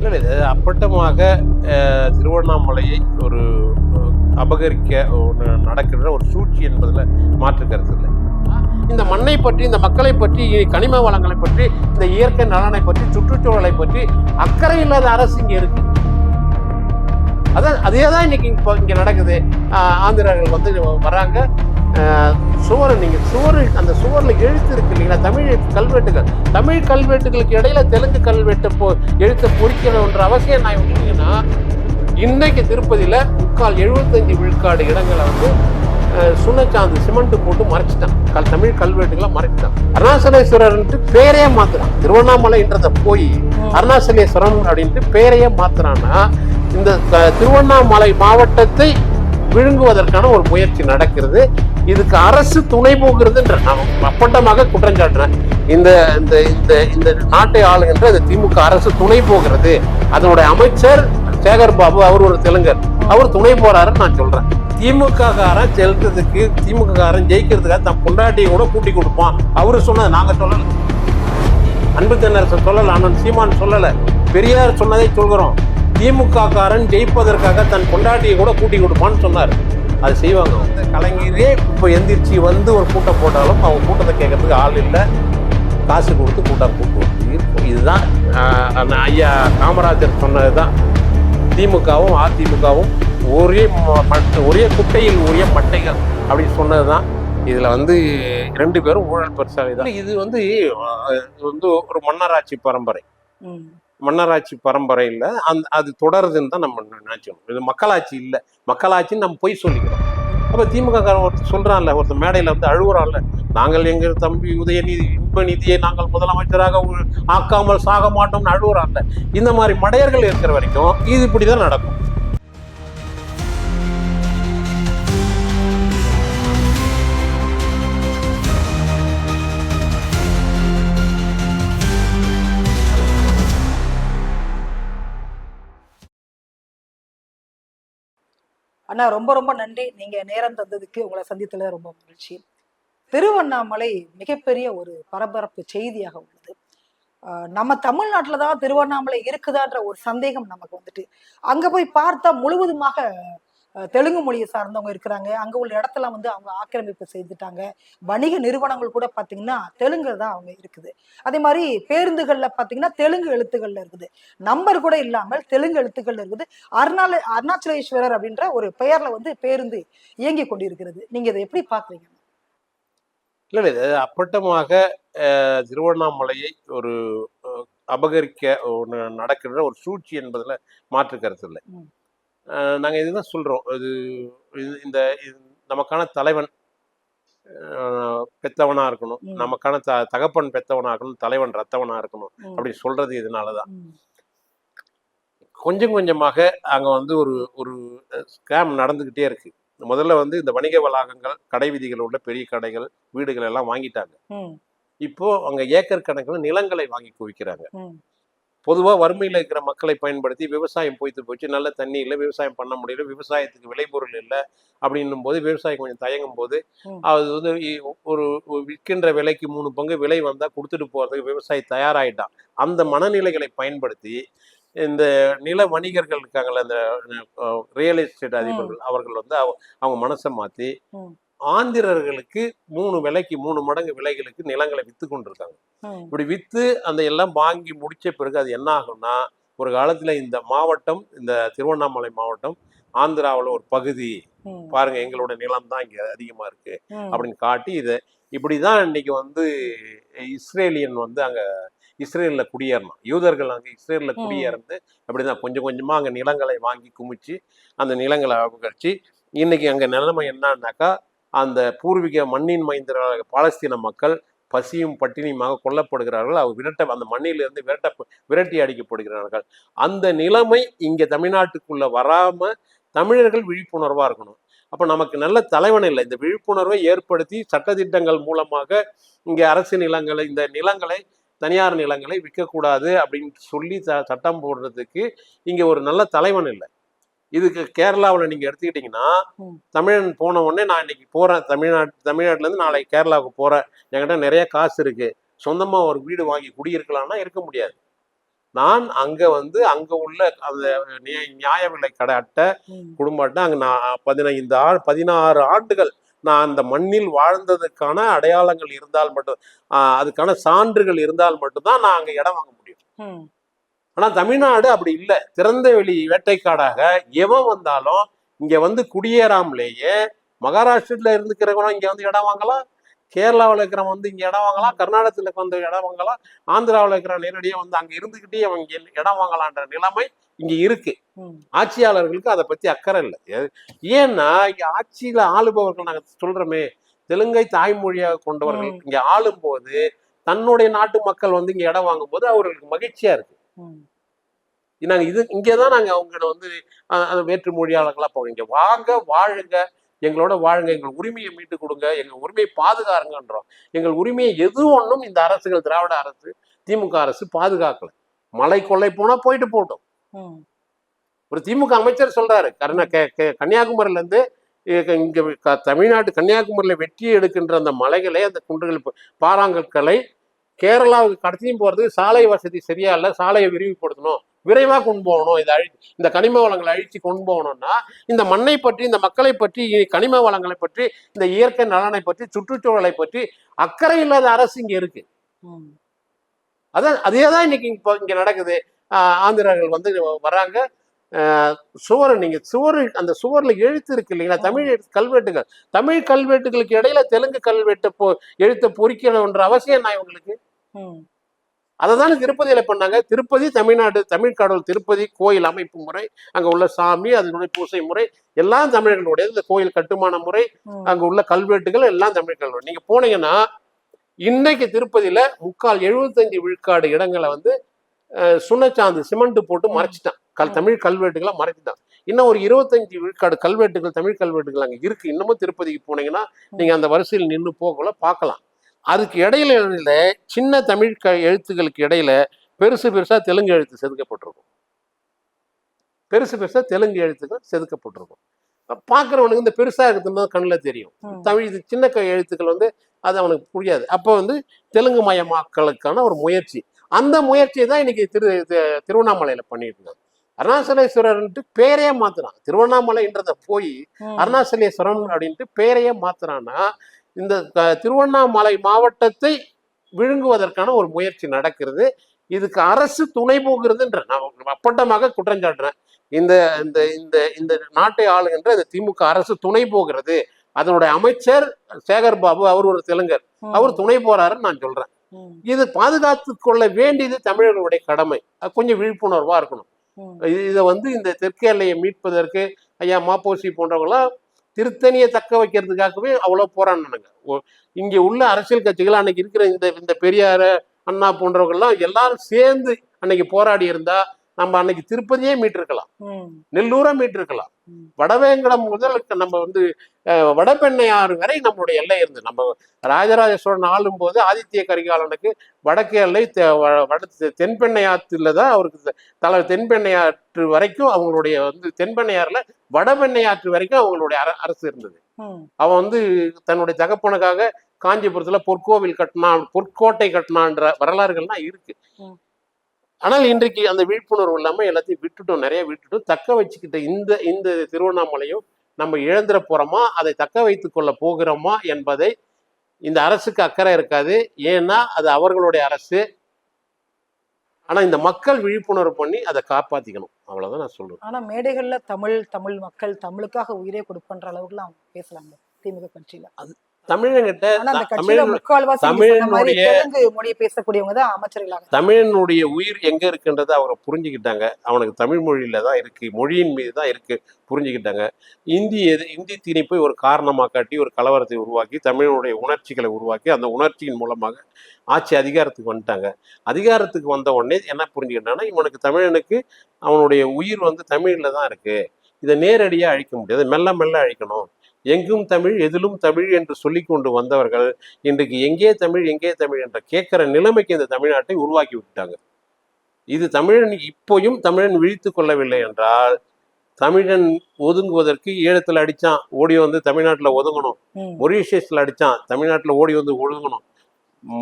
இல்லை இது அப்பட்டமாக அஹ், திருவண்ணாமலையை ஒரு அபகரிக்க நடக்கின்ற ஒரு சூழ்ச்சி என்பதில் மாற்று கருத்து இல்லை. இந்த மண்ணை பற்றி இந்த மக்களை பற்றி கனிம வளங்களை பற்றி இந்த இயற்கை நலனை பற்றி சுற்றுச்சூழலை பற்றி அக்கறை இல்லாத அரசு இங்கே இருக்கு. அதான் அதே தான் இன்னைக்கு இப்போ இங்கே நடக்குது. ஆஹ் ஆந்திராக்கள் வந்து வராங்க. சுவர் நீங்கள் சுவர் அந்த சுவரில் எழுத்து இருக்கு இல்லைங்களா? தமிழ் கல்வெட்டுகள். தமிழ் கல்வெட்டுகளுக்கு இடையில தெலுங்கு கல்வெட்டு போ எழுத்தை பொறிக்கணுன்ற அவசியம் நான் விட்டீங்கன்னா இன்றைக்கு திருப்பதியில் முக்கால் எழுபத்தஞ்சு விழுக்காடு இடங்களை வந்து சுண்ணச்சாந்து சிமெண்ட் போட்டு மறைச்சிட்டான். கல் தமிழ் கல்வெட்டுகளை மறைச்சிட்டான். அருணாசலேஸ்வரர்ன்ட்டு பேரையே மாத்துறான். திருவண்ணாமலைன்றத போய் அருணாசலேஸ்வரம் அப்படின்ட்டு பேரையே மாத்துறான்னா இந்த திருவண்ணாமலை மாவட்டத்தை விழுங்குவதற்கான ஒரு முயற்சி நடக்கிறது. இதுக்கு அரசு துணை போகிறதுன்ற நான் அப்பட்டமாக குற்றம் சாட்டுறேன். இந்த இந்த இந்த இந்த நாட்டை ஆளுகின்ற இந்த திமுக அரசு துணை போகிறது. அதனுடைய அமைச்சர் சேகர் பாபு அவர் ஒரு தெலுங்கர். அவர் துணை போறாருன்னு நான் சொல்றேன். திமுக காரன் செலுத்ததுக்கு திமுக காரன் ஜெயிக்கிறதுக்காக தன் பொண்டாட்டியை கூட கூட்டி கொடுப்பான். அவரு சொன்னது நாங்க சொல்லல. அன்பு தென்னரசன் சொல்லல அண்ணன் சீமான் சொல்லல. பெரியார் சொன்னதை சொல்கிறோம். திமுக காரன் ஜெயிப்பதற்காக தன் பொண்டாட்டியை கூட கூட்டி கொடுப்பான்னு சொன்னார். அது செய்வாங்க அந்த கலைஞரே. இப்போ எந்திரிச்சு வந்து ஒரு கூட்டம் போட்டாலும் அவங்க கூட்டத்தை கேட்கறதுக்கு ஆள் இல்லை. காசு கொடுத்து கூட்டம் கூட்டு இதுதான் ஐயா காமராஜர் சொன்னது தான் திமுகவும் அதிமுகவும் ஒரே ஒரே குட்டையில் ஒரே மட்டைகள் அப்படின்னு சொன்னது தான் இதில் வந்து ரெண்டு பேரும் ஊழல் பெருசாக இது வந்து இது வந்து ஒரு மன்னராட்சி பரம்பரை. மன்னராட்சி பரம்பரையில் அந்த அது தொடருதுன்னு தான் நம்ம நினைச்சோம் இது மக்களாட்சி இல்லை. மக்களாட்சின்னு நம்ம போய் சொல்லிக்கிறோம். அப்போ திமுக காரன் ஒருத்தர் சொல்கிறான்ல ஒருத்தர் மேடையில் வந்து அழுகுறான்ல நாங்கள் எங்கள் தம்பி உதயநிதி இன்ப நாங்கள் முதலமைச்சராக உ- ஆக்காமல் சாக மாட்டோம்னு அழுகுறான்ல. இந்த மாதிரி மடையர்கள் இருக்கிற வரைக்கும் இது இப்படி தான் நடக்கும். அண்ணா ரொம்ப ரொம்ப நன்றி. நீங்க நேரம் தந்ததுக்கு உங்களை சந்தித்துல ரொம்ப மகிழ்ச்சி. திருவண்ணாமலை மிகப்பெரிய ஒரு பரபரப்பு செய்தியாக உள்ளது. நம்ம தமிழ்நாட்டில் தான் திருவண்ணாமலை இருக்குதான்ற ஒரு சந்தேகம் நமக்கு வந்துட்டு அங்க போய் பார்த்தா முழுவதுமாக தெலுங்கு மொழியை சார்ந்தவங்க இருக்கிறாங்க. அங்க உள்ள இடத்துல வந்து அவங்க ஆக்கிரமிப்பு செய்துட்டாங்க. வணிக நிறுவனங்கள் கூட பாத்தீங்கன்னா தெலுங்கு தான் அவங்க இருக்குது. அதே மாதிரி பேருந்துகள்ல பாத்தீங்கன்னா தெலுங்கு எழுத்துக்கள்ல இருக்குது. நம்பர் கூட இல்லாமல் தெலுங்கு எழுத்துக்கள்ல இருக்குது. அருணால அருணாச்சலேஸ்வரர் அப்படின்ற ஒரு பெயர்ல வந்து பேருந்து இயங்கி கொண்டிருக்கிறது. நீங்க இதை எப்படி பாக்குறீங்க? இல்லை இது அப்பட்டமாக திருவண்ணாமலையை ஒரு அபகரிக்க ஒன்று நடக்கிற ஒரு சூழ்ச்சி என்பதில் மாற்று கருத்து இல்லை. நாங்கள் இதுதான் சொல்கிறோம் இது இந்த நமக்கான தலைவன் அஹ், பெத்தவனா இருக்கணும். நமக்கான த தகப்பன் பெத்தவனா இருக்கணும் தலைவன் ரத்தவனா இருக்கணும். அப்படி சொல்றது இதனால தான். கொஞ்சம் கொஞ்சமாக அங்கே வந்து ஒரு ஒரு ஸ்கேம் நடந்துக்கிட்டே இருக்கு முதல்ல வந்து இந்த வணிக வளாகங்கள் கடை விதிகள் உள்ள பெரிய கடைகள் வீடுகள் எல்லாம் வாங்கிட்டாங்க. இப்போ அங்க ஏக்கர் கணக்கில் நிலங்களை வாங்கி குவிக்கிறாங்க ம். பொதுவா வறுமையில இருக்கிற மக்களை பயன்படுத்தி விவசாயம் போய்த்து போச்சு நல்ல தண்ணி இல்லை விவசாயம் பண்ண முடியல விவசாயத்துக்கு விளைபொருள் இல்லை அப்படின்னும் போது விவசாயம் கொஞ்சம் தயங்கும் போது. அது வந்து ஒரு விற்கின்ற விலைக்கு மூணு பங்கு விலை வந்தா கொடுத்துட்டு போறதுக்கு விவசாயி தயாராயிட்டான் அந்த மனநிலைகளை பயன்படுத்தி இந்த நில வணிகர்கள் இருக்காங்கல்ல இந்த ரியல் எஸ்டேட் அதிபர்கள் அவர்கள் வந்து அவ- அவங்க மனசை மாத்தி ம். ஆந்திரர்களுக்கு மூணு விலைக்கு மூணு மடங்கு விலைகளுக்கு நிலங்களை வித்து கொண்டிருக்காங்க. இப்படி வித்து அந்த எல்லாம் வாங்கி முடிச்ச பிறகு அது என்ன ஆகும்னா ஒரு காலத்துல இந்த மாவட்டம் இந்த திருவண்ணாமலை மாவட்டம் ஆந்திராவில் ஒரு பகுதி. பாருங்க எங்களோட நிலம் தான் இங்க அதிகமா இருக்கு. அப்படின்னு காட்டி இது இப்படிதான் இன்னைக்கு வந்து இஸ்ரேலியன் வந்து அங்க இஸ்ரேல்ல குடியேறணும் யூதர்கள் அங்க இஸ்ரேல்ல. குடியேறந்து அப்படிதான் கொஞ்சம் கொஞ்சமா அங்க நிலங்களை வாங்கி குமிச்சு அந்த நிலங்களை அபகரிச்சு இன்னைக்கு அங்க நிலைமை என்னன்னாக்கா அந்த பூர்வீக மண்ணின் மைந்த பாலஸ்தீன மக்கள் பசியும் பட்டினியுமாக கொல்லப்படுகிறார்கள். அவர் விரட்ட அந்த மண்ணிலிருந்து விரட்ட விரட்டி அடிக்கப்படுகிறார்கள். அந்த நிலைமை இங்கே தமிழ்நாட்டுக்குள்ளே வராமல் தமிழர்கள் விழிப்புணர்வாக இருக்கணும். அப்போ நமக்கு நல்ல தலைவன் இல்லை. இந்த விழிப்புணர்வை ஏற்படுத்தி சட்டத்திட்டங்கள் மூலமாக இங்கே அரசு நிலங்களை இந்த நிலங்களை தனியார் நிலங்களை விற்கக்கூடாது அப்படின்னு சொல்லி சட்டம் போடுறதுக்கு இங்கே ஒரு நல்ல தலைவன் இல்லை. இதுக்கு கேரளாவில் நீங்க எடுத்துக்கிட்டீங்கன்னா. தமிழன் போன உடனே நான் இன்னைக்கு போறேன். தமிழ்நாட்டு தமிழ்நாட்டுல இருந்து நாளைக்கு கேரளாவுக்கு போறேன். என்கிட்ட நிறைய காசு இருக்கு. சொந்தமா ஒரு வீடு வாங்கி குடியிருக்கலாம்னா இருக்க முடியாது. நான் அங்க வந்து அங்க உள்ள அந்த நியா- நியாய விலை கடை அட்டை குடும்ப அட்டை அங்க நான் பதினைந்து ஆ பதினாறு ஆண்டுகள் நான் அந்த மண்ணில் வாழ்ந்ததுக்கான அடையாளங்கள் இருந்தால் மட்டும் அதுக்கான சான்றுகள் இருந்தால் மட்டும்தான் நான் அங்க இடம் வாங்க முடியும். ம், ஆனா தமிழ்நாடு அப்படி இல்லை. திறந்த வெளி வேட்டைக்காடாக எவன் வந்தாலும் இங்க வந்து குடியேறாமலேயே மகாராஷ்டிரத்துல இருந்துக்கிறவங்க இங்க வந்து இடம் வாங்கலாம் கேரளாவில் இருக்கிறவன் வந்து இங்க இடம் வாங்கலாம் கர்நாடகத்துல வந்து இடம் வாங்கலாம் ஆந்திராவில் இருக்கிற நேரடியாக வந்து அங்க இருந்துகிட்டே அவங்க இடம் வாங்கலான்ற நிலைமை இங்க இருக்கு. ஆட்சியாளர்களுக்கு அதை பத்தி அக்கறை இல்லை. ஏன்னா இங்க ஆட்சியில ஆளுபவர்கள் நாங்க சொல்றோமே தெலுங்கை தாய்மொழியாக கொண்டவர்கள். இங்க ஆளும்போது தன்னுடைய நாட்டு மக்கள் வந்து இங்க இடம் வாங்கும்போது அவர்களுக்கு மகிழ்ச்சியா இருக்கு. நாங்க இது இங்கதான் நாங்க அவங்கள வந்து அந்த வேற்று மொழியாளர்களா போவோம். இங்க வாங்க வாழுங்க. எங்களோட வாழுங்க எங்கள் உரிமையை மீட்டு கொடுங்க. எங்க உரிமையை பாதுகாருங்கன்றோம். எங்கள் உரிமையை எது ஒன்றும் இந்த அரசுகள் திராவிட அரசு திமுக அரசு பாதுகாக்கல. மலை கொள்ளை போனா போயிட்டு போட்டோம் ஒரு திமுக அமைச்சர் சொல்றாரு கர்ண கன்னியாகுமரியில இருந்து இங்க தமிழ்நாட்டு கன்னியாகுமரியில வெற்றி எடுக்கின்ற அந்த மலைகளை அந்த குன்றுகள் பாறாங்கற்களை கேரளாவுக்கு கடத்தியும் போறதுக்கு சாலை வசதி சரியா இல்லை சாலையை விரிவுபடுத்தணும் விரைவா கொண்டு போகணும் இதை அழி இந்த கனிம வளங்களை அழிச்சு கொண்டு போகணும்னா இந்த மண்ணை பற்றி இந்த மக்களை பற்றி கனிம வளங்களை பற்றி இந்த இயற்கை நலனை பற்றி சுற்றுச்சூழலை பற்றி அக்கறை இல்லாத அரசு இங்க இருக்கு. ம், அதான் அதே தான் இன்னைக்கு இப்போ இங்க நடக்குது. ஆந்திரர்கள் வந்து வராங்க சுவர் நீங்க சுவர் அந்த சுவர்ல எழுத்து இருக்கு இல்லைங்களா? தமிழ் கல்வெட்டுகள். தமிழ் கல்வெட்டுகளுக்கு இடையில தெலுங்கு கல்வெட்டு பொ எழுத்தை பொறிக்கணுன்ற அவசியம் நான் இவங்களுக்கு? ம், அதை தானே திருப்பதியில பண்ணாங்க. திருப்பதி தமிழ்நாடு தமிழ் கடவுள் திருப்பதி கோயில் அமைப்பு முறை அங்க உள்ள சாமி அதனுடைய பூசை முறை எல்லாம் தமிழர்களுடைய இந்த கோயில் கட்டுமான முறை அங்க உள்ள கல்வெட்டுகள் எல்லாம் தமிழ் கல்வெட்டு நீங்க போனீங்கன்னா இன்னைக்கு திருப்பதியில முக்கால் எழுபத்தஞ்சு விழுக்காடு இடங்களை வந்து சுண்ணச்சாந்து சிமெண்ட் போட்டு. மறைச்சிட்டான். கல். தமிழ் கல்வெட்டுகளை மறைச்சிட்டான். இன்னும் ஒரு இருபத்தஞ்சு விழுக்காடு கல்வெட்டுகள் தமிழ் கல்வெட்டுகள் அங்க இருக்கு. இன்னமும் திருப்பதிக்கு போனீங்கன்னா நீங்க அந்த வரிசையில் நின்று போகல பார்க்கலாம் அதுக்கு இடையில இடையில சின்ன தமிழ் க எழுத்துக்களுக்கு இடையில பெருசு பெருசா தெலுங்கு எழுத்து செதுக்கப்பட்டிருக்கும். பெருசு பெருசா தெலுங்கு எழுத்துக்கள் செதுக்கப்பட்டிருக்கும். பார்க்குறவனுக்கு இந்த பெருசா இருக்குதுன்னு தான் கண்ணில் தெரியும். தமிழ் இது சின்ன க- எழுத்துக்கள் வந்து அது அவனுக்கு புரியாது. அப்போ வந்து தெலுங்கு மயமாக்கலுக்கான ஒரு முயற்சி. அந்த முயற்சியை தான் இன்னைக்கு திரு திருவண்ணாமலையில பண்ணிட்டு இருக்காங்க அருணாச்சலேஸ்வரர்ன்ட்டு பேரையே மாத்துறான். திருவண்ணாமலைன்றத போய் ம், அருணாச்சலேஸ்வரம் அப்படின்ட்டு பேரையே மாத்துறான்னா இந்த திருவண்ணாமலை மாவட்டத்தை விழுங்குவதற்கான ஒரு முயற்சி நடக்கிறது. இதுக்கு அரசு துணை போகிறதுன்ற நான் அப்பட்டமாக குற்றஞ்சாட்டுறேன் இந்த இந்த இந்த இந்த நாட்டை ஆளுகின்ற இந்த திமுக அரசு துணை போகிறது. அதனுடைய அமைச்சர் சேகர் பாபு அவர் ஒரு தெலுங்கர். அவர் துணை போறாருன்னு நான் சொல்றேன். இது பாதுகாத்து கொள்ள வேண்டியது தமிழர்களுடைய கடமை. கொஞ்சம் விழிப்புணர்வா இருக்கணும். இதை வந்து இந்த தெற்கு எல்லையை மீட்பதற்கு ஐயா மாப்போசி போன்றவங்களாம் திருத்தணியை தக்க வைக்கிறதுக்காகவே அவ்வளோ போராடினாங்க ஒ- இங்க உள்ள அரசியல் கட்சிகள் அன்னைக்கு இருக்கிற இந்த இந்த பெரியார் அண்ணா போன்றவங்கள்லாம் எல்லாரும் சேர்ந்து அன்னைக்கு போராடி இருந்தா நம்ம அன்னைக்கு திருப்பதியே மீட்டிருக்கலாம். நெல்லூரை மீட்டிருக்கலாம். வடவேங்கடம் முதல் நம்ம வந்து வடபெண்ணையாறு வரை நம்மளுடைய எல்லை இருந்து நம்ம ராஜராஜ சோழன் ஆளும் போது ஆதித்ய கரிகாலனுக்கு வடக்கு எல்லை வட தென்பெண்ணையாற்றுல தான் அவருக்கு தலை தென்பெண்ணையாற்று வரைக்கும் அவங்களுடைய வந்து தென்பெண்ணையாறுல வடபெண்ணையாற்று வரைக்கும் அவங்களுடைய அர- அரசு இருந்தது. அவன் வந்து தன்னுடைய தகப்பனுக்காக காஞ்சிபுரத்துல பொற்கோவில் கட்டினான் பொற்கோட்டை கட்டினான்ற வரலாறுகள்லாம் இருக்கு. ஆனால் இன்றைக்கு அந்த விழிப்புணர்வு இல்லாம எல்லாத்தையும் விட்டுட்டோம் நிறைய விட்டுட்டோம். தக்க வச்சுக்கிட்ட இந்த இந்த திருவண்ணாமலையும் நம்ம இழந்துட போறோமா? அதை தக்க வைத்துக் கொள்ள போகிறோமா? என்பதை இந்த அரசுக்கு அக்கறை இருக்காது. ஏன்னா அது அவர்களுடைய அரசு. ஆனா இந்த மக்கள் விழிப்புணர்வு பண்ணி அதை காப்பாத்திக்கணும். அவ்வளவுதான் நான் சொல்றேன். ஆனா மேடைகள்ல தமிழ் தமிழ் மக்கள் தமிழுக்காக உயிரே கொடுப்பன்ற அளவுக்குலாம் பேசலாங்க திமுக கட்சியில? தமிழங்கிட்ட ஆனா அந்த கட்சியில தமிழ் முக்கால்வாசி நீங்க சொன்ன மாதிரி தமிழினுடைய- மொழியை பேசக்கூடியவங்க தான் அமைச்சர்களாக தமிழனுடைய உயிர் எங்க இருக்குன்றதை அவரை புரிஞ்சுக்கிட்டாங்க. அவனுக்கு தமிழ் மொழியில தான் இருக்கு மொழியின் மீது தான் இருக்கு புரிஞ்சுக்கிட்டாங்க. இந்தி எது இந்தி திணிப்பை ஒரு காரணமாக காட்டி ஒரு கலவரத்தை உருவாக்கி தமிழனுடைய உணர்ச்சிகளை உருவாக்கி அந்த உணர்ச்சியின் மூலமாக ஆட்சி அதிகாரத்துக்கு வந்துட்டாங்க. அதிகாரத்துக்கு வந்த உடனே என்ன புரிஞ்சுக்கிட்டாங்கன்னா இவனுக்கு தமிழனுக்கு அவனுடைய உயிர் வந்து தமிழ்ல தான் இருக்கு. இதை நேரடியாக அழிக்க முடியாது. மெல்ல மெல்ல அழிக்கணும். எங்கும் தமிழ் எதிலும் தமிழ் என்று சொல்லி கொண்டு வந்தவர்கள் இன்றைக்கு எங்கே தமிழ் எங்கே தமிழ் என்ற கேட்கிற நிலைமைக்கு இந்த தமிழ்நாட்டை உருவாக்கி விட்டாங்க இது தமிழன் இப்போயும் தமிழன் விழித்து கொள்ளவில்லை என்றால் தமிழன் ஒதுங்குவதற்கு ஈழத்தில் அடிச்சான் ஓடி வந்து தமிழ்நாட்டில் ஒதுங்கணும். மொரீஷியஸில் அடிச்சான் தமிழ்நாட்டில் ஓடி வந்து ஒதுங்கணும்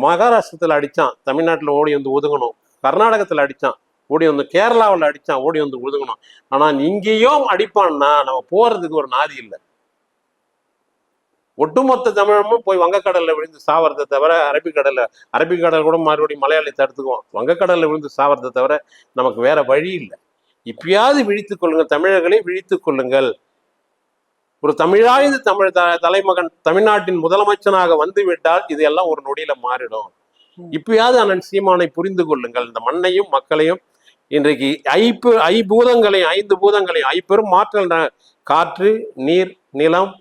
மகாராஷ்டிரத்தில் அடிச்சான் தமிழ்நாட்டில் ஓடி வந்து ஒதுங்கணும். கர்நாடகத்தில் அடிச்சான் ஓடி வந்து கேரளாவில் அடிச்சான் ஓடி வந்து ஒதுங்கணும். ஆனா இங்கேயும் அடிப்பான்னா நம்ம போறதுக்கு ஒரு நாதி இல்லை. ஒட்டுமொத்த தமிழமும் போய் வங்கக்கடல்ல விழுந்து சாவறதை தவிர அரபிக்கடல்ல அரபிக்கடல் கூட மறுபடியும் மலையாளி தடுத்துக்குவோம் வங்கக்கடல்ல விழுந்து சாவறதை தவிர நமக்கு வேற வழி இல்லை. இப்பயாவது விழித்துக் கொள்ளுங்கள் தமிழர்களை விழித்துக் கொள்ளுங்கள். ஒரு தமிழாய்ந்த தமிழ் த தலைமகன் தமிழ்நாட்டின் முதலமைச்சனாக வந்து விட்டால் இது எல்லாம் ஒரு நொடியில மாறிடும். இப்பயாவது அண்ணன் சீமானை புரிந்து கொள்ளுங்கள். இந்த மண்ணையும் மக்களையும் இன்றைக்கு ஐப்பு ஐபூதங்களையும் ஐந்து பூதங்களையும் ஐப்பெரும் மாற்றல் காற்று நீர் நிலம்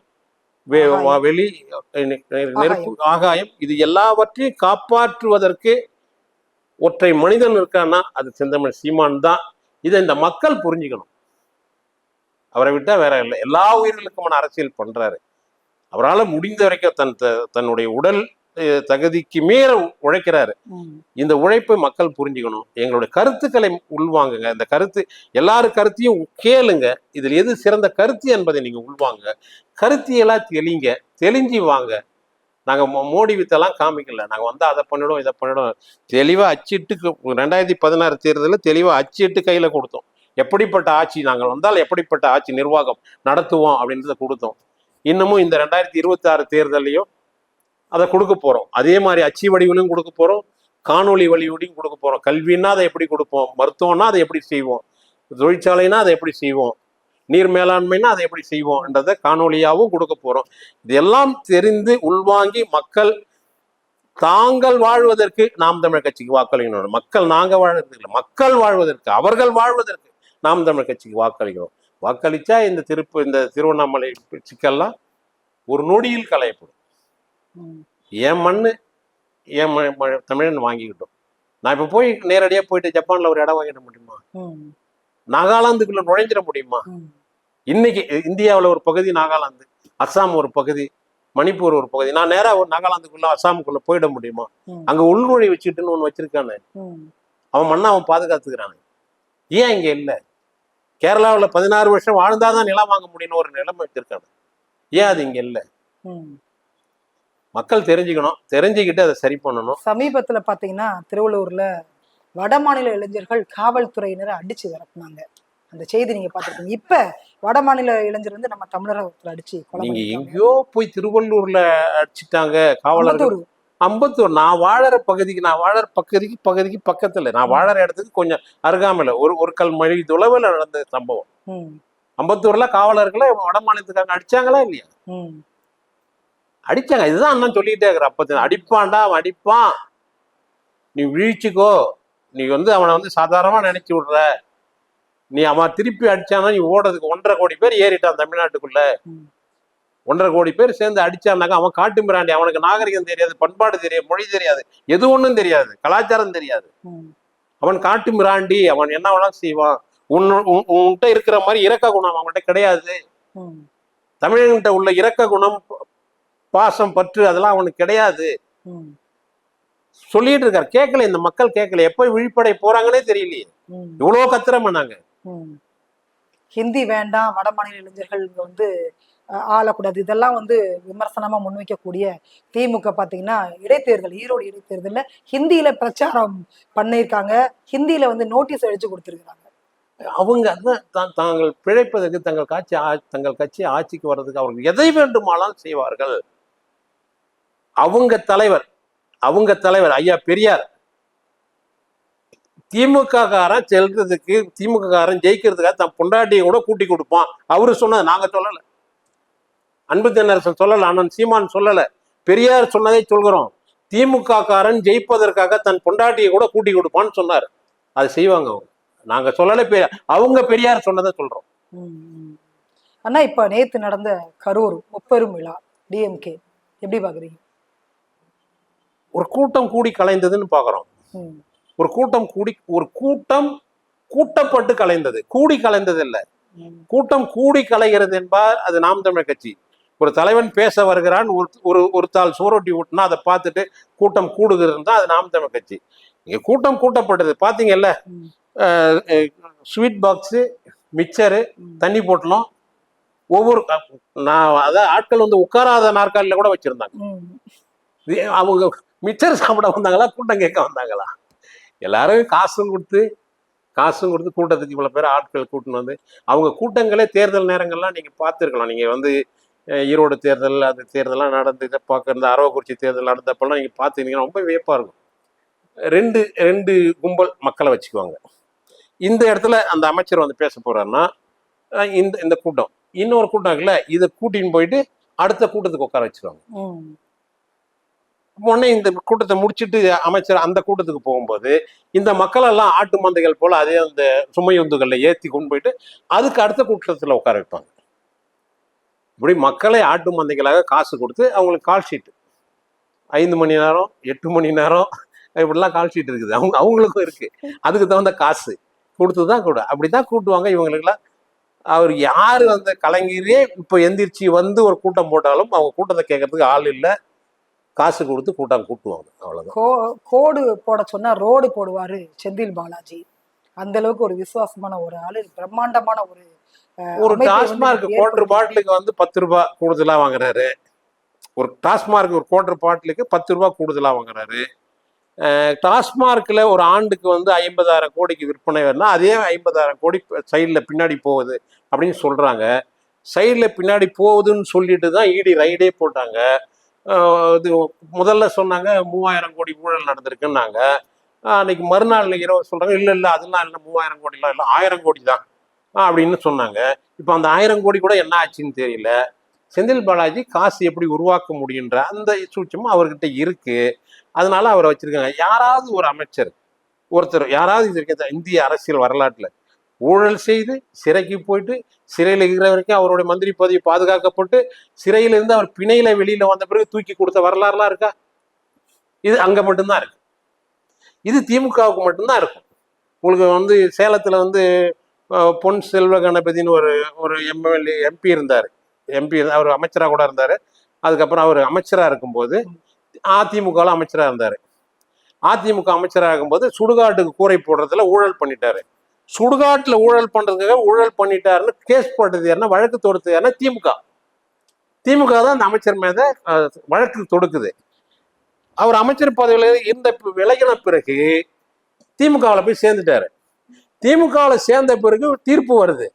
வெளி நெருப்பு ஆகாயம். இது எல்லாவற்றையும் காப்பாற்றுவதற்கு ஒற்றை மனிதன் இருக்கான்னா அது செந்தமிழ் சீமான் தான். இதை இந்த மக்கள் புரிஞ்சுக்கணும். அவரை விட்டா வேற இல்லை. எல்லா உயிர்களுக்குமான அரசியல் பண்றாரு. அவரால் முடிந்த வரைக்கும் தன் த- தன்னுடைய உடல் தகுதிக்கு மீற உழைக்கிறாரு. இந்த உழைப்பை மக்கள் புரிஞ்சுக்கணும். எங்களுடைய கருத்துக்களை உள்வாங்குங்க. இந்த கருத்து எல்லாரு கருத்தையும் கேளுங்க. இதில் எது சிறந்த கருத்து என்பதை நீங்க உள்வாங்க கருத்தியெல்லாம் தெளிங்க. தெளிஞ்சு வாங்க. நாங்க மோ- மோடி வித்தெல்லாம் காமிக்கல. நாங்க வந்து அதை பண்ணிடும் இதை பண்ணிடும் தெளிவா அச்சிட்டு ரெண்டாயிரத்தி பதினாறு தேர்தலில் தெளிவா அச்சிட்டு கையில கொடுத்தோம். எப்படிப்பட்ட ஆட்சி நாங்கள் வந்தால் எப்படிப்பட்ட ஆட்சி நிர்வாகம் நடத்துவோம் அப்படின்றத கொடுத்தோம். இன்னமும் இந்த ரெண்டாயிரத்தி இருபத்தி ஆறு தேர்தலையும் அதை கொடுக்க போறோம். அதே மாதிரி அச்சு வடிவிலும் கொடுக்க போறோம். காணொலி வழியோடையும் கொடுக்க போறோம். கல்வின்னா அதை எப்படி கொடுப்போம்? மருத்துவம்னா அதை எப்படி செய்வோம்? தொழிற்சாலைனா அதை எப்படி செய்வோம்? நீர் மேலாண்மைனா அதை எப்படி செய்வோம்ன்றதை காணொலியாகவும் கொடுக்க போறோம். இதெல்லாம் தெரிந்து உள்வாங்கி மக்கள் தாங்கள் வாழ்வதற்கு நாம் தமிழ் கட்சிக்கு வாக்களிக்கணும். மக்கள் நாங்க வாழ்வதற்கு இல்லை மக்கள் வாழ்வதற்கு அவர்கள் வாழ்வதற்கு நாம் தமிழ் கட்சிக்கு வாக்களிக்கிறோம் வாக்களிச்சா இந்த திருப்பு இந்த திருவண்ணாமலை சிக்கல்லாம் ஒரு நொடியில் களையப்படும். என் மண்ணு என் தமிழன் வாங்கிக்கிட்டோம். நான் இப்போ போய் நேரடியாக போயிட்டு ஜப்பான்ல ஒரு இடம் வாங்கிட முடியுமா. நாகாலாந்துக்குள்ள நுழைஞ்சிட முடியுமா. இன்னைக்கு இந்தியாவில் ஒரு பகுதி நாகாலாந்து அஸ்ஸாம் ஒரு பகுதி மணிப்பூர் ஒரு பகுதி. நான் நேரா ஒரு நாகாலாந்துக்குள்ள அஸ்ஸாமுக்குள்ள போயிட முடியுமா. அங்க உள்நுழை வச்சுட்டுன்னு ஒன்று வச்சிருக்கானே. அவன் மண்ணை அவன் பாதுகாத்துக்கிறானே. ஏன் இங்க இல்ல? கேரளாவில் பதினாறு வருஷம் வாழ்ந்தாதான் நிலம் வாங்க முடியும்னு ஒரு நிலைமை வச்சிருக்கானே. ஏன் அது இங்க இல்ல. மக்கள் தெரிஞ்சுக்கணும் தெரிஞ்சுக்கிட்டு அதை சரி பண்ணணும். சமீபத்துல பாத்தீங்கன்னா திருவள்ளூர்ல வடமாநில இளைஞர்கள் காவல்துறையினரை அடிச்சு விரட்டினாங்க. அந்த செய்தி நீங்க பார்த்திருப்பீங்க இப்ப வடமாநில இளைஞர் வந்து நம்ம தமிழரை ஒருத்தர் அடிச்சு நீங்க. எங்கேயோ போய் திருவள்ளூர்ல அடிச்சிட்டாங்க காவலர்கள். அம்பத்தூர். நான் வாழற பகுதிக்கு நான் வாழற பகுதிக்கு பகுதிக்கு பக்கத்துல. நான் வாழற இடத்துக்கு கொஞ்சம் அருகாமையில ஒரு ஒரு கல் மழி தொலைவில் நடந்த சம்பவம். அம்பத்தூர்ல காவலர்களை வட மாநிலத்துக்காரங்க அடிச்சாங்களா இல்லையா. அடிச்சாங்க. இதுதான் அண்ணன் சொல்லிக்கிட்டே இருக்கிற அப்ப அடிப்பான்டா அவன் அடிப்பான். நீ வீழ்ச்சிக்கோ. நீ வந்து அவனை வந்து சாதாரணமா நினைச்சு விடுற. நீ அவன் திருப்பி அடிச்சானா நீ ஓடுறதுக்கு ஒன்றரை கோடி பேர் ஏறிட்டான் தமிழ்நாட்டுக்குள்ள. ஒன்றரை கோடி பேர் சேர்ந்து அடிச்சானாக்கா அவன் காட்டு மிராண்டி. அவனுக்கு நாகரிகம் தெரியாது பண்பாடு தெரியாது மொழி தெரியாது எது ஒண்ணும் தெரியாது கலாச்சாரம் தெரியாது. அவன் காட்டு மிராண்டி. அவன் என்ன வேணாலும் செய்வான். உன் உன்- உன்கிட்ட இருக்கிற மாதிரி இரக்க குணம் அவன்கிட்ட கிடையாது. தமிழன்கிட்ட உள்ள இரக்க குணம் பாசம் பற்று அதெல்லாம் அவனுக்கு கிடையாது. சொல்லிட்டு இருக்காரு. கேட்கல இந்த மக்கள் கேட்கல எப்ப விழிப்படை போறாங்கன்னே தெரியலையே. இவ்வளவு கத்திரம் பண்ணாங்க. ம். ஹிந்தி வேண்டாம் வடமாநில இளைஞர்கள் இங்க வந்து ஆளக்கூடாது. இதெல்லாம் வந்து விமர்சனமா முன்வைக்கக்கூடிய திமுக பாத்தீங்கன்னா இடைத்தேர்தல் ஈரோடு இடைத்தேர்தல்ல ஹிந்தியில பிரச்சாரம் பண்ணியிருக்காங்க. ஹிந்தியில வந்து நோட்டீஸ் அடிச்சு கொடுத்துருக்காங்க அவங்க தான் தாங்கள் பிழைப்பதற்கு தங்கள் காட்சி தங்கள் கட்சி ஆட்சிக்கு வர்றதுக்கு அவர்கள் எதை வேண்டுமானாலும் செய்வார்கள். அவங்க தலைவர் அவங்க தலைவர் ஐயா பெரியார். திமுக காரன் செல்றதுக்கு திமுக காரன் ஜெயிக்கிறதுக்காக தன் பொண்டாட்டியை கூட கூட்டி கொடுப்பான். அவரு சொன்னது நாங்க சொல்லலை. அன்பு தென்னரசன் சொல்லலை ஆனால் சீமான் சொல்லலை. பெரியார் சொன்னதை சொல்கிறோம். திமுக காரன் ஜெயிப்பதற்காக தன் பொண்டாட்டியை கூட கூட்டி கொடுப்பான்னு சொன்னார். அது செய்வாங்க அவங்க. நாங்க சொல்லலை பெரிய அவங்க பெரியார் சொன்னதை சொல்றோம். ஆனா அண்ணா இப்ப நேத்து நடந்த கரூர் முப்பெரும் விழா டிஎம்கே. எப்படி பாக்குறீங்க? ஒரு கூட்டம் கூடி கலைந்ததுன்னு பாக்குறோம் ம், ஒரு கூட்டம் கூடி ஒரு கூட்டம் கூட்டப்பட்டு கலைந்தது. கூடி கலைந்தது இல்ல. கூட்டம் கூடி கலைகிறது என்பார் அது நாம் தமிழர் கட்சி. ஒரு தலைவன் பேச வருகிறான் ஒரு ஒரு ஒரு தாள் சூரொட்டி விட்டுனா அதை பார்த்துட்டு கூட்டம் கூடுகிறது தான் அது நாம் தமிழர் கட்சி. இங்க கூட்டம் கூட்டப்பட்டது. பாத்தீங்கல்ல ம், ஸ்வீட் பாக்ஸு மிக்சரு. தண்ணி போட்டலும். ஒவ்வொரு நான் அதான் ஆட்கள் வந்து உட்காராத நாற்காலியில கூட வச்சிருந்தாங்க. அவங்க மிச்சர் சாப்பிட வந்தாங்களா? கூட்டம் கேட்க வந்தாங்களா? எல்லாரும் காசும் கொடுத்து காசும் கொடுத்து கூட்டத்துக்கு இவ்வளோ பேர் ஆட்கள் கூட்டின்னு வந்து அவங்க கூட்டங்களே தேர்தல் நேரங்கள்லாம் நீங்கள் பார்த்துருக்கலாம். நீங்கள் வந்து ஈரோடு தேர்தல் அது தேர்தலாம் நடந்து இதை பார்க்க இந்த அரவக்குறிச்சி தேர்தல் நடந்தப்பெல்லாம் நீங்கள் பார்த்துருந்தீங்கன்னா ரொம்ப வியப்பாக இருக்கும். ரெண்டு ரெண்டு கும்பல் மக்களை வச்சுக்குவாங்க. இந்த இடத்துல அந்த அமைச்சர் வந்து பேச போகிறாருன்னா இந்த இந்த கூட்டம். இன்னொரு கூட்டம் இருக்குல்ல இதை கூட்டின்னு போயிட்டு அடுத்த கூட்டத்துக்கு உட்கார வச்சுருவாங்க. உடனே இந்த கூட்டத்தை முடிச்சிட்டு அமைச்சர் அந்த கூட்டத்துக்கு போகும்போது இந்த மக்கள் எல்லாம் ஆட்டு மந்தைகள் போல அதே அந்த சுமையுந்துகளில் ஏற்றி கொண்டு போயிட்டு அதுக்கு அடுத்த கூட்டத்தில் உட்கார வைப்பாங்க. இப்படி மக்களை ஆட்டு மந்தைகளாக காசு கொடுத்து அவங்களுக்கு கால் ஷீட் ஐந்து மணி நேரம் எட்டு மணி நேரம் இப்படிலாம் கால் ஷீட் இருக்குது. அவங்க அவங்களுக்கும் இருக்குது அதுக்கு தகுந்த காசு கொடுத்து தான் கூட. அப்படிதான் கூட்டுவாங்க இவங்களுக்குலாம் அவர் யார் அந்த கலைஞரே இப்போ எந்திரிச்சு வந்து ஒரு கூட்டம் போட்டாலும் அவங்க கூட்டத்தை கேட்கறதுக்கு ஆள் இல்லை. காசு கொடுத்து கூட்டம் கூட்டுவாங்க. அவ்வளவுதான். கோ- கோடு போட சொன்னா ரோடு போடுவாரு செந்தில் பாலாஜி. அந்த அளவுக்கு ஒரு விசுவாசமான ஒரு ஆளு பிரம்மாண்டமான ஒரு ஒரு டாஸ்மார்க் குவார்டர் பாட்டிலுக்கு வந்து பத்து ரூபாய் கூடுதலா வாங்குறாரு. ஒரு டாஸ்மார்க் ஒரு குவார்டர் பாட்டிலுக்கு பத்து ரூபாய் கூடுதலா வாங்குறாரு. அஹ், டாஸ்மார்க்ல ஒரு ஆண்டுக்கு வந்து ஐம்பதாயிரம் கோடிக்கு விற்பனை வரனா அதே ஐம்பதாயிரம் கோடி சைடில் பின்னாடி போகுது அப்படின்னு சொல்றாங்க. சைடில் பின்னாடி போகுதுன்னு சொல்லிட்டு தான் இடி ரைடே போட்டாங்க. இது முதல்ல சொன்னாங்க மூவாயிரம் கோடி ஊழல் நடந்திருக்குன்னாங்க. அன்னைக்கு மறுநாள் இரவு சொல்றாங்க இல்லை இல்லை அதெல்லாம் இல்லை மூவாயிரம் கோடிலாம் இல்லை ஆயிரம் கோடி தான். அப்படின்னு சொன்னாங்க. இப்போ அந்த ஆயிரம் கோடி கூட என்ன ஆச்சுன்னு தெரியல. செந்தில் பாலாஜி காசு எப்படி உருவாக்க முடியுன்ற அந்த சூட்சமும் அவர்கிட்ட இருக்கு. அதனால அவரை வச்சிருக்காங்க. யாராவது ஒரு அமைச்சர் ஒருத்தர் யாராவது இது இருக்க இந்திய அரசியல் வரலாற்றுல ஊழல் செய்து சிறைக்கு போயிட்டு சிறையில் இருக்கிற வரைக்கும் அவருடைய மந்திரி பதவி பாதுகாக்கப்பட்டு சிறையிலிருந்து அவர் பிணையில வெளியில வந்த பிறகு தூக்கி கொடுத்த வரலாறுலாம் இருக்கா? இது அங்க மட்டும்தான் இருக்கு. இது திமுகவுக்கு மட்டும்தான் இருக்கும். உங்களுக்கு வந்து சேலத்துல வந்து பொன் செல்வ கணபதினு ஒரு ஒரு எம்எல்ஏ எம்பி இருந்தார். எம்பி அவர் அமைச்சராக கூட இருந்தார். அதுக்கப்புறம் அவர் அமைச்சராக இருக்கும்போது அதிமுகவில் அமைச்சராக இருந்தார். அதிமுக அமைச்சராக இருக்கும்போது சுடுகாட்டுக்கு கூரை போடுறதுல ஊழல் பண்ணிட்டாரு. சுடுகாட்டில் ஊழல் பண்ணுறதுக்காக ஊழல் பண்ணிட்டாருன்னு கேஸ் போட்டது யாருன்னா வழக்கு தொடுத்தது யாருன்னா திமுக. திமுக தான் அந்த அமைச்சர் மேல வழக்கு தொடுக்குது. அவர் அமைச்சர் பதவியில இருந்த விலகின பிறகு திமுகவில் போய் சேர்ந்துட்டாரு. திமுகவில் சேர்ந்த பிறகு தீர்ப்பு வருது.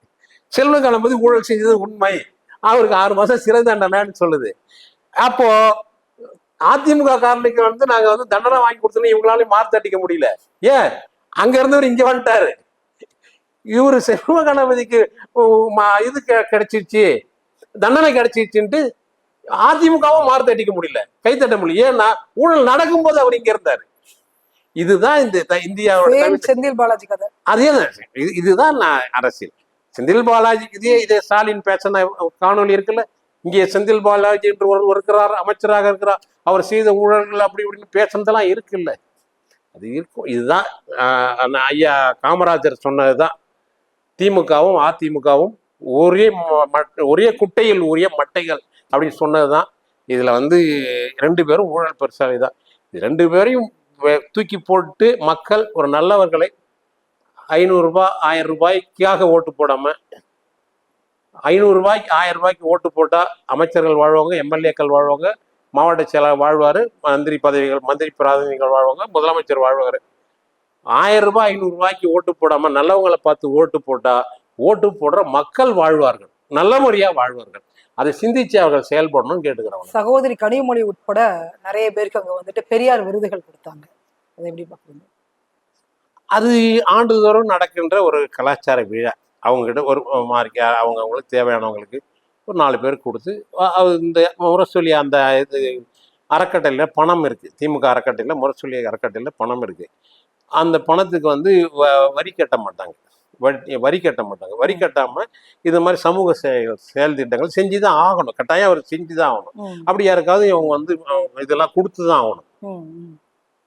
செல்வ கணபதி ஊழல் செஞ்சது உண்மை. அவருக்கு ஆறு மாதம் சிறை தண்டனைன்னு சொல்லுது. அப்போ அதிமுக காரணிக்கு வந்து நாங்கள் வந்து தண்டனை வாங்கி கொடுத்தோம் இவங்களால மார்த்தட்டிக்க முடியல. ஏன்? அங்க இருந்தவர் இங்க வந்துட்டாரு. இவரு செல்வ கணபதிக்கு இது கெ- கிடைச்சிருச்சு தண்டனை கிடைச்சிருச்சுன்ட்டு அதிமுகவும் மார்த்தட்டிக்க முடியல கைத்தட்ட முடியல. ஏன்னா ஊழல் நடக்கும்போது அவர் இங்க இருந்தாரு. இதுதான் இந்த இந்தியாவோட செந்தில் பாலாஜி கதை. அதே தான் இது இதுதான் நான் அரசியல். செந்தில் பாலாஜிக்கு இதே இதே ஸ்டாலின் பேசின காணொலி இருக்குல்ல இங்கே செந்தில் பாலாஜி என்று ஒரு இருக்கிறார் அமைச்சராக இருக்கிறார் அவர் செய்த ஊழல்கள் அப்படி இப்படின்னு பேசுனதெல்லாம் இருக்குல்ல. அது இருக்கும். இதுதான் ஐயா காமராஜர் சொன்னதுதான். திமுகவும் அதிமுகவும் ஒரே ம- மட்- ஒரே குட்டையில் உரிய மட்டைகள் அப்படின்னு சொன்னதுதான். இதில் வந்து ரெண்டு பேரும் ஊழல் பெருசாக தான். இது ரெண்டு பேரையும் தூக்கி போட்டு மக்கள் ஒரு நல்லவர்களை ஐநூறுரூபா ஆயிரம் ரூபாய்க்காக ஓட்டு போடாமல் ஐநூறுரூபாய்க்கு ஆயிரம் ரூபாய்க்கு ஓட்டு போட்டால் அமைச்சர்கள் வாழ்வாங்க எம்எல்ஏக்கள் வாழ்வாங்க மாவட்ட செயலாளர் வாழ்வார் மந்திரி பதவிகள் மந்திரி பிரதிநிதிகள் வாழ்வாங்க முதலமைச்சர் வாழ்வாரு. ஆயிரம் ரூபாய் ஐநூறு ரூபாய்க்கு ஓட்டு போடாம நல்லவங்களை பார்த்து ஓட்டு போட்டா ஓட்டு போடுற மக்கள் வாழ்வார்கள். நல்ல முறையா வாழ்வார்கள். அதை சிந்திச்சு அவர்கள் செயல்படணும்னு கேட்டுக்கிறவங்க. சகோதரி கனிமொழி உட்பட நிறைய பேருக்கு அங்க வந்துட்டு பெரியார் விருதுகள் கொடுத்தாங்க. அதை எப்படி பாக்குறீங்க அது ஆண்டுதோறும் நடக்கின்ற ஒரு கலாச்சார விழா. அவங்ககிட்ட ஒரு மாறிக்க அவங்க அவங்களுக்கு தேவையானவங்களுக்கு ஒரு நாலு பேர் கொடுத்து இந்த முரசொலி அந்த இது அறக்கட்டளையில் பணம் இருக்குது திமுக அறக்கட்டளையில் முரசொலி அறக்கட்டளையில் பணம் இருக்குது அந்த பணத்துக்கு வந்து வரி கட்ட மாட்டாங்க. வரி வரி கட்ட மாட்டாங்க. வரி கட்டாமல் இது மாதிரி சமூக செயல் செயல் திட்டங்கள் செஞ்சு தான் ஆகணும். கட்டாயம் அவர் செஞ்சு தான் ஆகணும் அப்படி யாருக்காவது இவங்க வந்து இதெல்லாம் கொடுத்து தான் ஆகணும்.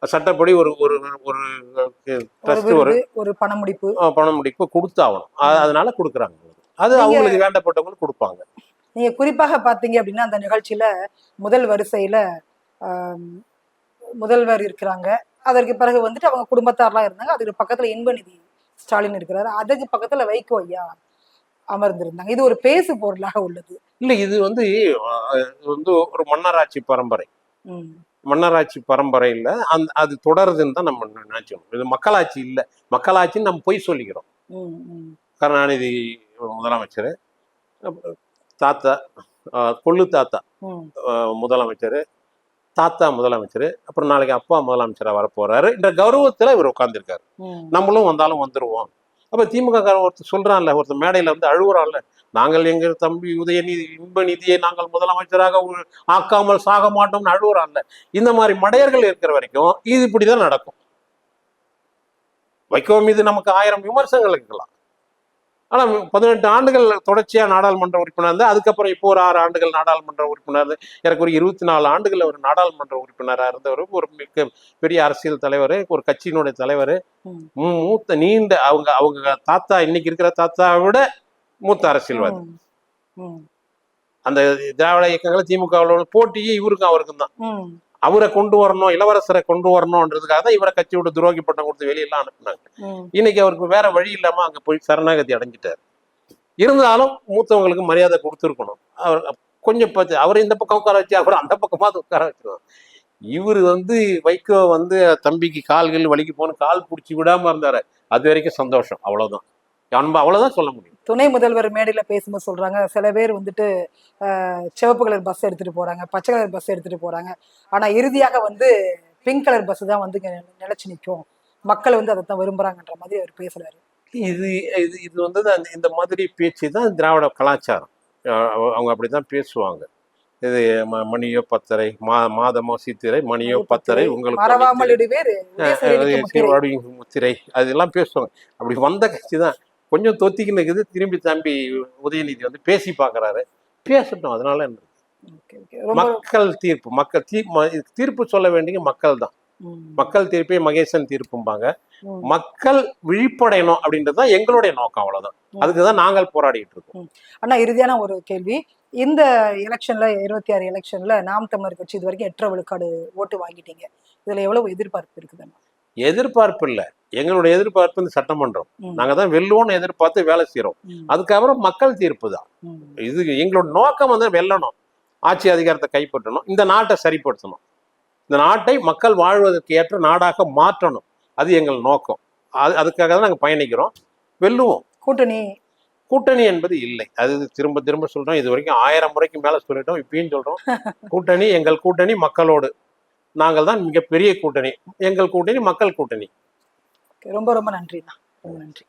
சட்டப்படி ஒரு ஒரு ஒரு ட்ரஸ்ட் ஒரு ஒரு பணமுடிப்பு. அஹ் பண முடிப்பு கொடுத்தாகணும் அ- அதனால கொடுக்குறாங்க அது அவங்களுக்கு வேண்டப்பட்டவங்களுக்கு கொடுப்பாங்க. நீங்க குறிப்பாக பாத்தீங்க அப்படின்னா அந்த நிகழ்ச்சியில முதல் வரிசையில முதல்வர் இருக்கிறாங்க. அதற்கு பிறகு வந்துட்டு அவங்க குடும்பத்தார்லாம் இருந்தாங்க. அதுக்கு பக்கத்துல இன்பநிதி ஸ்டாலின் இருக்கிறாரு. அதுக்கு பக்கத்துல வைகோ ஐயா அமர்ந்திருந்தாங்க. இது ஒரு பேசு பொருளாக உள்ளது. இல்ல இது வந்து வந்து ஒரு மன்னராட்சி பரம்பரை. மன்னராட்சி பரம்பரையில் அந்த அது தொடருதுன்னு தான் நம்ம நினைச்சோம் இது மக்களாட்சி இல்லை. மக்களாட்சின்னு நம்ம பொய் சொல்லிக்கிறோம். கருணாநிதி முதலமைச்சர் தாத்தா கொள்ளு தாத்தா முதலமைச்சர் தாத்தா முதலமைச்சர் அப்புறம் நாளைக்கு அப்பா முதலமைச்சராக வரப்போறாரு. என்ற கௌரவத்தில் இவர் உட்கார்ந்திருக்காரு. ம். நம்மளும் வந்தாலும் வந்துருவோம். அப்ப திமுக ஒருத்தர் சொல்றான்ல ஒருத்தர் மேடையில வந்து அழுகுறான்ல நாங்கள் எங்கள் தம்பி உதயநிதி இன்ப நிதியை நாங்கள் முதலமைச்சராக ஆக்காமல் சாக மாட்டோம்னு அழுகுறான்ல. இந்த மாதிரி மடையர்கள் இருக்கிற வரைக்கும் இது இப்படிதான் நடக்கும். வைகோ மீது நமக்கு ஆயிரம் விமர்சனங்கள் இருக்கலாம். ஆனா பதினெட்டு ஆண்டுகள் தொடர்ச்சியா நாடாளுமன்ற உறுப்பினர் இருந்து அதுக்கப்புறம் இப்போ ஒரு ஆறு ஆண்டுகள் நாடாளுமன்ற உறுப்பினர் எனக்கு ஒரு இருபத்தி நாலு ஆண்டுகள் ஒரு நாடாளுமன்ற உறுப்பினராக இருந்தவர் ஒரு மிக பெரிய அரசியல் தலைவர் ஒரு கட்சியினுடைய தலைவர். மூத்த நீண்ட அவங்க அவங்க தாத்தா இன்னைக்கு இருக்கிற தாத்தாவை விட மூத்த அரசியல்வாதி. அந்த திராவிட இயக்கங்கள் திமுகவோட போட்டியே இவருக்கும் அவருக்கும் தான். அவரை கொண்டு வரணும் இளவரசரை கொண்டு வரணும்ன்றதுக்காக தான் இவரை கட்சி விட்டு துரோகி பட்டம் கொடுத்து வெளியெல்லாம் அனுப்புனாங்க. இன்னைக்கு அவருக்கு வேற வழி இல்லாம அங்க போய் சரணாகதி அடைஞ்சிட்டார். இருந்தாலும் மூத்தவங்களுக்கு மரியாதை கொடுத்துருக்கணும். அவர் கொஞ்சம் பார்த்து அவர் இந்த பக்கம் உட்கார வச்சு அவர் அந்த பக்கமாவது உட்கார வச்சிருவோம் இவர் வந்து வைகோ வந்து தம்பிக்கு கால்கள் வலிக்கு போன கால் பிடிச்சி விடாம இருந்தாரு. அது வரைக்கும் சந்தோஷம். அவ்வளவுதான். அன்பா அவ்வளவுதான் சொல்ல முடியும். துணை முதல்வர் மேடையில பேசும்போது சொல்றாங்க சில பேர் வந்துட்டு சிவப்பு கலர் பஸ் எடுத்துட்டு போறாங்க பச்சை கலர் பஸ் எடுத்துட்டு போறாங்க. ஆனா இறுதியாக வந்து பிங்க் கலர் பஸ் தான் வந்து நிலைச்சு நிற்கும் மக்கள் வந்து அதை தான் விரும்புறாங்கன்ற மாதிரி அவர் பேசுறாரு. இது இது இது வந்து இந்த மாதிரி பேச்சு தான் திராவிட கலாச்சாரம். அவங்க அப்படிதான் பேசுவாங்க. இது மணியோ பத்தரை மா மாதமோ சித்திரை மணியோ பத்தரை உங்களுக்கு முத்திரை அதெல்லாம் பேசுவாங்க. அப்படி வந்த கட்சி தான். கொஞ்சம் தொத்திக்கின்னு இருக்குது. திரும்பி தம்பி உதயநிதி வந்து பேசி பார்க்கறாரு. பேசட்டும். அதனால என்ன மக்கள் தீர்ப்பு. மக்கள் தீ ம- இது தீர்ப்பு சொல்ல வேண்டிய மக்கள் தான். மக்கள் தீர்ப்பே மகேசன் தீர்ப்பும்பாங்க. மக்கள் விழிப்படையணும் அப்படின்றது தான் எங்களுடைய நோக்கம் அவ்வளவுதான். அதுக்கு தான் நாங்கள் போராடிட்டு இருக்கோம். ஆனா இறுதியான ஒரு கேள்வி. இந்த எலெக்ஷன்ல இருபத்தி ஆறு எலெக்ஷன்ல நாம் தமிழர் கட்சி இது வரைக்கும் எட்டரை விழுக்காடு ஓட்டு வாங்கிட்டீங்க. இதுல எவ்வளவு எதிர்பார்ப்பு இருக்குதுன்னா எதிர்பார்ப்பு இல்லை எங்களுடைய எதிர்பார்ப்பு இந்த சட்டமன்றம். நாங்க தான் வெல்லுவோம்னு எதிர்பார்த்து வேலை செய்றோம். ம், அதுக்கப்புறம் மக்கள் தீர்ப்பு தான். இது எங்களோட நோக்கம் வந்து வெல்லணும். ஆட்சி அதிகாரத்தை கைப்பற்றணும். இந்த நாட்டை சரிப்படுத்தணும். இந்த நாட்டை மக்கள் வாழ்வதற்கு ஏற்ற நாடாக மாற்றணும். அது எங்கள் நோக்கம். அது அதுக்காக தான் நாங்கள் பயணிக்கிறோம். வெல்லுவோம். கூட்டணி. கூட்டணி என்பது இல்லை. அது திரும்ப திரும்ப சொல்றோம். இது வரைக்கும் ஆயிரம் முறைக்கு மேல சொல்லிட்டோம். இப்பயும் சொல்றோம். கூட்டணி எங்கள் கூட்டணி மக்களோடு. நாங்கள் தான் மிகப்பெரிய கூட்டணி. எங்கள் கூட்டணி மக்கள் கூட்டணி. ரொம்ப ரொம்ப நன்றிண்ணா. ரொம்ப நன்றி.